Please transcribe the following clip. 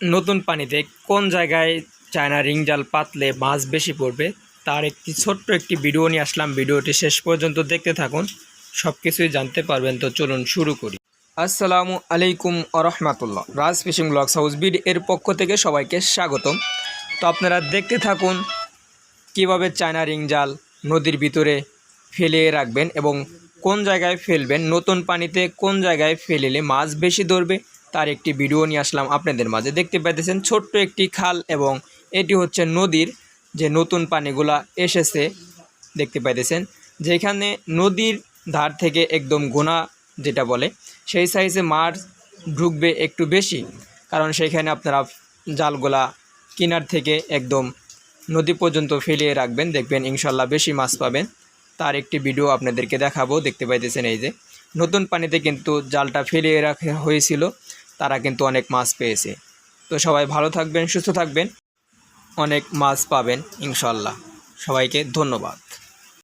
নতুন পানিতে কোন জায়গায় চায়না রিং জাল পাতলে মাছ বেশি পড়বে, তার একটি ছোট্ট একটি ভিডিও নিয়ে আসলাম। ভিডিওটি শেষ পর্যন্ত দেখতে থাকুন সব কিছুই জানতে পারবেন। তো চলুন শুরু করি। আসসালামু আলাইকুম আরহামাতুল্লাহ। রাজ ফিশিং ব্লগস হাউস বিড এর পক্ষ থেকে সবাইকে স্বাগতম। তো আপনারা দেখতে থাকুন, কীভাবে চায়না রিং জাল নদীর ভিতরে ফেলিয়ে রাখবেন এবং কোন জায়গায় ফেলবেন, নতুন পানিতে কোন জায়গায় ফেলিলে মাছ বেশি ধরবে তার একটি ভিডিও নিয়ে আসলাম আপনাদের মাঝে। দেখতে পাইতেছেন ছোট্ট একটি খাল এবং এটি হচ্ছে নদীর যে নতুন পানিগুলা এসেছে, দেখতে পাইতেছেন। যেখানে নদীর ধার থেকে একদম গোনা যেটা বলে, সেই সাইজে মাছ ঢুকবে একটু বেশি। কারণ সেখানে আপনারা জালগুলা কিনার থেকে একদম নদী পর্যন্ত ফেলিয়ে রাখবেন। দেখবেন ইনশাল্লাহ বেশি মাছ পাবেন। তার একটি ভিডিও আপনাদেরকে দেখাবো। দেখতে পাইতেছেন এই যে, নতুন পানিতে কিন্তু জালটা ফেলিয়ে রাখা হয়েছিল। তারা কিন্তু অনেক মাছ পেয়েছে। তো সবাই ভালো থাকবেন, সুস্থ থাকবেন। অনেক মাছ পাবেন ইনশাল্লাহ সবাইকে ধন্যবাদ।